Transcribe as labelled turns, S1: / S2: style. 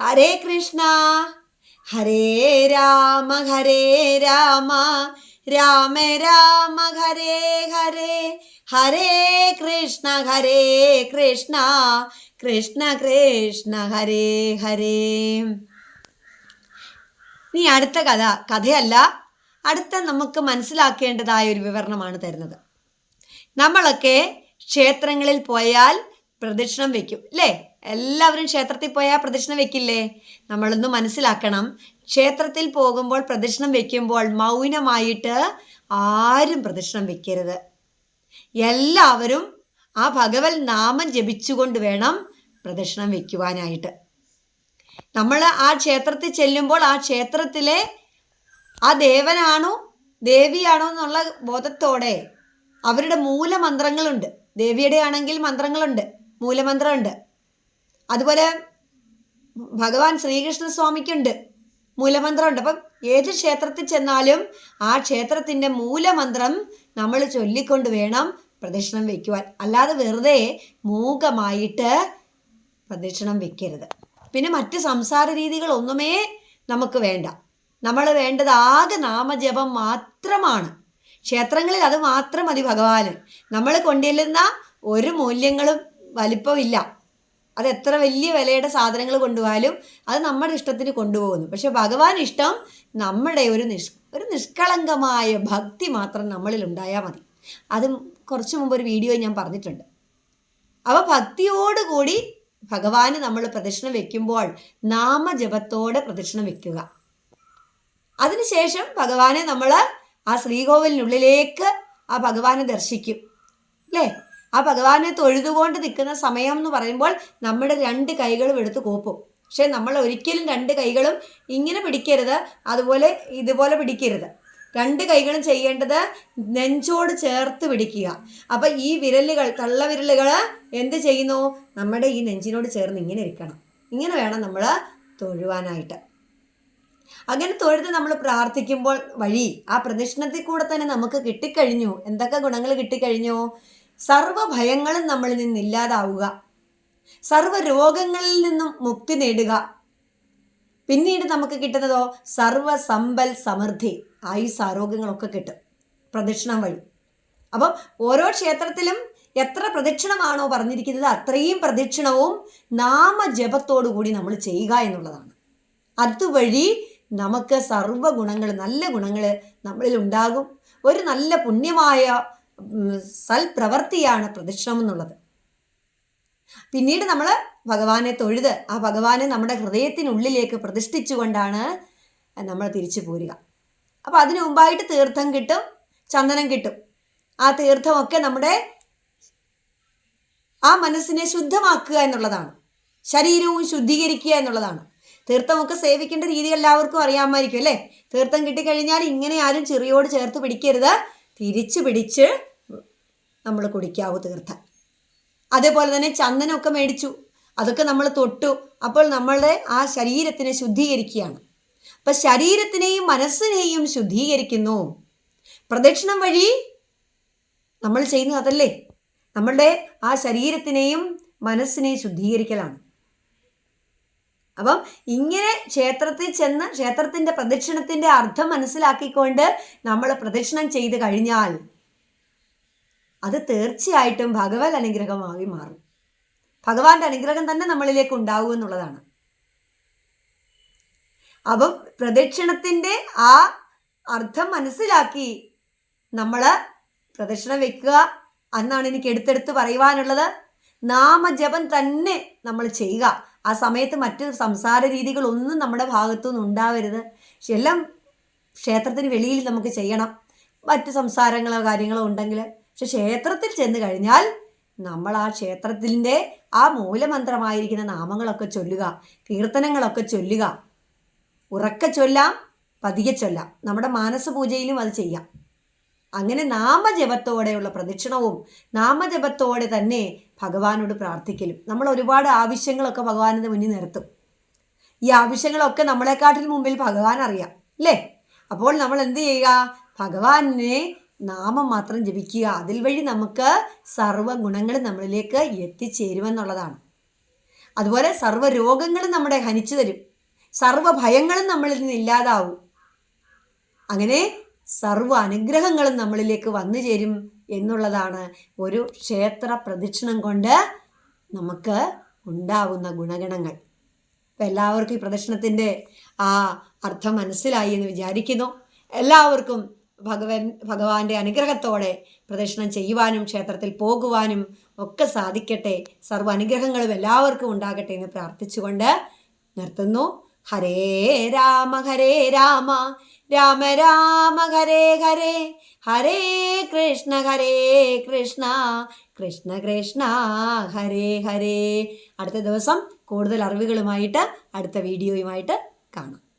S1: ഹരേ കൃഷ്ണ. ഹരേ രാമ ഹരേ രാമ. രാമ രാമ ഹരേ ഹരേ. ഹരേ കൃഷ്ണ ഹരേ കൃഷ്ണ. കൃഷ്ണ കൃഷ്ണ ഹരേ ഹരേ. നീ അടുത്ത കഥ കഥയല്ല. അടുത്ത നമുക്ക് മനസ്സിലാക്കേണ്ടതായ ഒരു വിവരണമാണ് തരുന്നത്. നമ്മളൊക്കെ ക്ഷേത്രങ്ങളിൽ പോയാൽ പ്രദക്ഷിണം വെക്കും അല്ലേ എല്ലാവരും ക്ഷേത്രത്തിൽ പോയാൽ പ്രദക്ഷിണം വെക്കില്ലേ? നമ്മളൊന്ന് മനസ്സിലാക്കണം. ക്ഷേത്രത്തിൽ പോകുമ്പോൾ പ്രദക്ഷിണം വെക്കുമ്പോൾ മൗനമായിട്ട് ആരും പ്രദക്ഷിണം വെക്കരുത്. എല്ലാവരും ആ ഭഗവത് നാമം ജപിച്ചുകൊണ്ട് വേണം പ്രദക്ഷിണം വെക്കുവാനായിട്ട്. നമ്മൾ ആ ക്ഷേത്രത്തിൽ ചെല്ലുമ്പോൾ ആ ക്ഷേത്രത്തിലെ ആ ദേവനാണോ ദേവിയാണോ എന്നുള്ള ബോധത്തോടെ അവരുടെ മൂലമന്ത്രങ്ങളുണ്ട്. ദേവിയുടെ ആണെങ്കിൽ മന്ത്രങ്ങളുണ്ട്. മൂലമന്ത്രമുണ്ട്. അതുപോലെ ഭഗവാൻ ശ്രീകൃഷ്ണ സ്വാമിക്കുണ്ട്. മൂലമന്ത്രമുണ്ട്. അപ്പം ഏത് ക്ഷേത്രത്തിൽ ചെന്നാലും ആ ക്ഷേത്രത്തിന്റെ മൂലമന്ത്രം നമ്മൾ ചൊല്ലിക്കൊണ്ട് വേണം പ്രദക്ഷിണം വയ്ക്കുവാൻ. അല്ലാതെ വെറുതെ മൂകമായിട്ട് പ്രദക്ഷിണം വെക്കരുത് പിന്നെ മറ്റ് സംസാര രീതികളൊന്നുമേ നമുക്ക് വേണ്ട. നമ്മൾ വേണ്ടത് ആകെ നാമജപം മാത്രമാണ്. ക്ഷേത്രങ്ങളിൽ അത് മാത്രം മതി ഭഗവാന്. നമ്മൾ കൊണ്ടുചെല്ലുന്ന ഒരു മൂല്യങ്ങളും വലിപ്പമില്ല അത് എത്ര വലിയ വിലയുടെ സാധനങ്ങൾ കൊണ്ടുപോയാലും അത് നമ്മുടെ ഇഷ്ടത്തിന് കൊണ്ടുപോകുന്നു. പക്ഷെ ഭഗവാൻ ഇഷ്ടം നമ്മുടെ ഒരു നിഷ് ഒരു നിഷ്കളങ്കമായ ഭക്തി മാത്രം നമ്മളിൽ ഉണ്ടായാൽ മതി. അതും കുറച്ച് മുമ്പ് ഒരു വീഡിയോ ഞാൻ പറഞ്ഞിട്ടുണ്ട്. അപ്പോൾ ഭക്തിയോടുകൂടി ഭഗവാന് നമ്മൾ പ്രദക്ഷിണം വെക്കുമ്പോൾ നാമജപത്തോടെ പ്രദക്ഷിണം വെക്കുക. അതിനുശേഷം ഭഗവാനെ നമ്മൾ ആ ശ്രീകോവിലിനുള്ളിലേക്ക് ആ ഭഗവാനെ ദർശിക്കും. അല്ലേ? ആ ഭഗവാനെ തൊഴുതുകൊണ്ട് നിൽക്കുന്ന സമയം എന്ന് പറയുമ്പോൾ നമ്മുടെ രണ്ട് കൈകളും എടുത്ത് കോപ്പും. പക്ഷെ നമ്മൾ ഒരിക്കലും രണ്ട് കൈകളും ഇങ്ങനെ പിടിക്കരുത് അതുപോലെ ഇതുപോലെ പിടിക്കരുത്. രണ്ട് കൈകളും ചെയ്യേണ്ടത് നെഞ്ചോട് ചേർത്ത് പിടിക്കുക. അപ്പം ഈ വിരലുകൾ തള്ള വിരലുകൾ എന്ത് ചെയ്യുന്നു? നമ്മുടെ ഈ നെഞ്ചിനോട് ചേർന്ന് ഇങ്ങനെ ഇരിക്കണം. ഇങ്ങനെ വേണം നമ്മൾ തൊഴുവാനായിട്ട്. അങ്ങനെ തൊഴുത് നമ്മൾ പ്രാർത്ഥിക്കുമ്പോൾ വഴി ആ പ്രദക്ഷിണത്തിൽ കൂടെ തന്നെ നമുക്ക് കിട്ടിക്കഴിഞ്ഞു. എന്തൊക്കെ ഗുണങ്ങൾ കിട്ടിക്കഴിഞ്ഞു? സർവ ഭയങ്ങളും നമ്മളിൽ നിന്ന് ഇല്ലാതാവുക സർവ രോഗങ്ങളിൽ നിന്നും മുക്തി നേടുക. പിന്നീട് നമുക്ക് കിട്ടുന്നതോ? സർവ സമ്പൽ സമൃദ്ധി. ആയുസ് ആരോഗ്യങ്ങളൊക്കെ കിട്ടും. പ്രദക്ഷിണം വഴി. അപ്പം ഓരോ ക്ഷേത്രത്തിലും എത്ര പ്രദക്ഷിണമാണോ പറഞ്ഞിരിക്കുന്നത് അത്രയും പ്രദക്ഷിണവും നാമജപത്തോടു കൂടി നമ്മൾ ചെയ്യുക എന്നുള്ളതാണ്. അതുവഴി നമുക്ക് സർവ ഗുണങ്ങൾ നല്ല ഗുണങ്ങൾ നമ്മളിൽ ഉണ്ടാകും. ഒരു നല്ല പുണ്യമായ സൽപ്രവൃത്തിയാണ് പ്രദക്ഷിണം എന്നുള്ളത് പിന്നീട് നമ്മൾ ഭഗവാനെ തൊഴുത് ആ ഭഗവാനെ നമ്മുടെ ഹൃദയത്തിനുള്ളിലേക്ക് പ്രതിഷ്ഠിച്ചുകൊണ്ടാണ് നമ്മൾ തിരിച്ചു പോരുക. അപ്പോൾ അതിനു മുമ്പായിട്ട് തീർത്ഥം കിട്ടും ചന്ദനം കിട്ടും. ആ തീർത്ഥമൊക്കെ നമ്മുടെ ആ മനസ്സിനെ ശുദ്ധമാക്കുക എന്നുള്ളതാണ്. ശരീരവും ശുദ്ധീകരിക്കുക എന്നുള്ളതാണ്. തീർത്ഥമൊക്കെ സേവിക്കേണ്ട രീതി എല്ലാവർക്കും അറിയാമായിരിക്കും അല്ലേ? തീർത്ഥം കിട്ടിക്കഴിഞ്ഞാൽ ഇങ്ങനെ ആരും ചെറിയോട് ചേർത്ത് പിടിക്കരുത്. തിരിച്ചു പിടിച്ച് നമ്മൾ കുടിക്കാവൂ തീർത്ഥം അതേപോലെ തന്നെ ചന്ദനമൊക്കെ മേടിച്ചു. അതൊക്കെ നമ്മൾ തൊട്ടു. അപ്പോൾ നമ്മളുടെ ആ ശരീരത്തിനെ ശുദ്ധീകരിക്കുകയാണ്. അപ്പം ശരീരത്തിനെയും മനസ്സിനെയും ശുദ്ധീകരിക്കുന്നു. പ്രദക്ഷിണം വഴി നമ്മൾ ചെയ്യുന്നത് അതല്ലേ? നമ്മളുടെ ആ ശരീരത്തിനെയും മനസ്സിനെയും ശുദ്ധീകരിക്കലാണ്. അപ്പം ഇങ്ങനെ ക്ഷേത്രത്തിൽ ചെന്ന് ക്ഷേത്രത്തിന്റെ പ്രദക്ഷിണത്തിന്റെ അർത്ഥം മനസ്സിലാക്കിക്കൊണ്ട് നമ്മൾ പ്രദക്ഷിണം ചെയ്ത് കഴിഞ്ഞാൽ അത് തീർച്ചയായിട്ടും ഭഗവത് അനുഗ്രഹമായി മാറും. ഭഗവാന്റെ അനുഗ്രഹം തന്നെ നമ്മളിലേക്ക് ഉണ്ടാവും എന്നുള്ളതാണ്. അപ്പം പ്രദക്ഷിണത്തിന്റെ ആ അർത്ഥം മനസ്സിലാക്കി നമ്മൾ പ്രദക്ഷിണം വെക്കുക എന്നാണ് എനിക്ക് എടുത്തെടുത്ത് പറയുവാനുള്ളത്. നാമജപം തന്നെ നമ്മൾ ചെയ്യുക. ആ സമയത്ത് മറ്റ് സംസാര രീതികളൊന്നും നമ്മുടെ ഭാഗത്തുനിന്ന് ഉണ്ടാവരുത്. എല്ലാം ക്ഷേത്രത്തിന് വെളിയിൽ നമുക്ക് ചെയ്യണം. മറ്റ് സംസാരങ്ങളോ കാര്യങ്ങളോ ഉണ്ടെങ്കിൽ പക്ഷെ ക്ഷേത്രത്തിൽ ചെന്ന് കഴിഞ്ഞാൽ നമ്മൾ ആ ക്ഷേത്രത്തിന്റെ ആ മൂലമന്ത്രമായിരിക്കുന്ന നാമങ്ങളൊക്കെ ചൊല്ലുക കീർത്തനങ്ങളൊക്കെ ചൊല്ലുക. ഉറക്ക ചൊല്ലാം പതിയെ ചൊല്ലാം. നമ്മുടെ മാനസ പൂജയിലും അത് ചെയ്യാം. അങ്ങനെ നാമജപത്തോടെയുള്ള പ്രദക്ഷിണവും നാമജപത്തോടെ തന്നെ ഭഗവാനോട് പ്രാർത്ഥിക്കലും. നമ്മൾ ഒരുപാട് ആവശ്യങ്ങളൊക്കെ ഭഗവാനിന്റെ മുന്നിൽ നിർത്തും. ഈ ആവശ്യങ്ങളൊക്കെ നമ്മളെക്കാട്ടിൽ മുമ്പിൽ ഭഗവാൻ അറിയാം അല്ലേ? അപ്പോൾ നമ്മൾ എന്ത് ചെയ്യുക? ഭഗവാനെ നാമം മാത്രം ജപിക്കുക. അതിൽ വഴി നമുക്ക് സർവ ഗുണങ്ങൾ നമ്മളിലേക്ക് എത്തിച്ചേരുമെന്നുള്ളതാണ്. അതുപോലെ സർവ രോഗങ്ങളും നമ്മുടെ ഹനിച്ചു തരും. സർവ ഭയങ്ങളും നമ്മളിൽ നിന്ന് ഇല്ലാതാവും. അങ്ങനെ സർവ അനുഗ്രഹങ്ങളും നമ്മളിലേക്ക് വന്നു ചേരും എന്നുള്ളതാണ് ഒരു ക്ഷേത്ര പ്രദക്ഷിണം കൊണ്ട് നമുക്ക് ഉണ്ടാവുന്ന ഗുണഗണങ്ങൾ. അപ്പം എല്ലാവർക്കും ഈ പ്രദക്ഷിണത്തിന്റെ ആ അർത്ഥം മനസ്സിലായി എന്ന് വിചാരിക്കുന്നു. എല്ലാവർക്കും ഭഗവൻ ഭഗവാന്റെ അനുഗ്രഹത്തോടെ പ്രദക്ഷിണം ചെയ്യുവാനും ക്ഷേത്രത്തിൽ പോകുവാനും ഒക്കെ സാധിക്കട്ടെ. സർവ അനുഗ്രഹങ്ങളും എല്ലാവർക്കും ഉണ്ടാകട്ടെ എന്ന് പ്രാർത്ഥിച്ചുകൊണ്ട് നിർത്തുന്നു. ഹരേ രാമ ഹരേ രാമ. രാമ രാമ ഹരേ ഹരേ. ഹരേ കൃഷ്ണ ഹരേ കൃഷ്ണ. കൃഷ്ണ കൃഷ്ണ ഹരേ ഹരേ. അടുത്ത ദിവസം കൂടുതൽ അറിവുകളുമായിട്ട് അടുത്ത വീഡിയോയുമായിട്ട് കാണാം.